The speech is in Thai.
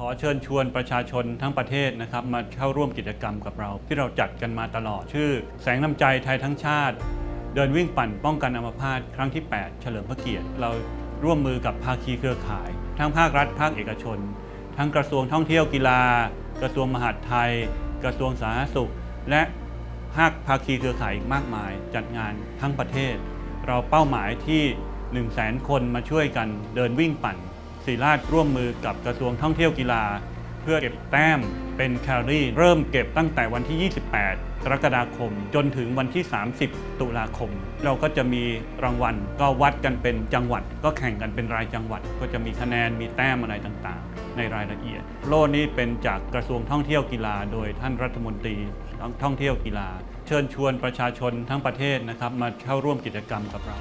ขอเชิญชวนประชาชนทั้งประเทศนะครับมาเข้าร่วมกิจกรรมกับเรา ที่เราจัดกันมาตลอดชื่อ แสงน้ำใจไทยทั้งชาติ เดินวิ่งปั่นป้องกันอัมพาตครั้งที่ 8 เฉลิมพระเกียรติ เราร่วมมือกับภาคีเครือข่าย ทั้งภาครัฐภาคเอกชน ทั้งกระทรวงท่องเที่ยวกีฬา กระทรวงมหาดไทย กระทรวงสาธารณสุข และภาคภาคีเครือข่ายอีกมากมาย จัดงานทั้งประเทศ เราเป้าหมายที่ 1 0 0 0 0แสนคนมาช่วยกันเดินวิ่งปั่น ศรีราชร่วมมือกับกระทรวงท่องเที่ยวกีฬา เพื่อเก็บแต้มเป็นแคลอรี่ เริ่มเก็บตั้งแต่วันที่ 28 กรกฎาคม จนถึงวันที่ 30 ตุลาคม เราก็จะมีรางวัล ก็วัดกันเป็นจังหวัด ก็แข่งกันเป็นรายจังหวัด ก็จะมีคะแนนมีแต้มอะไรต่างๆ ในรายละเอียด โล่นี้เป็นจากกระทรวงท่องเที่ยวกีฬา โดยท่านรัฐมนตรีท่องเที่ยวกีฬา เชิญชวนประชาชนทั้งประเทศนะครับมาเข้าร่วมกิจกรรมกับเรา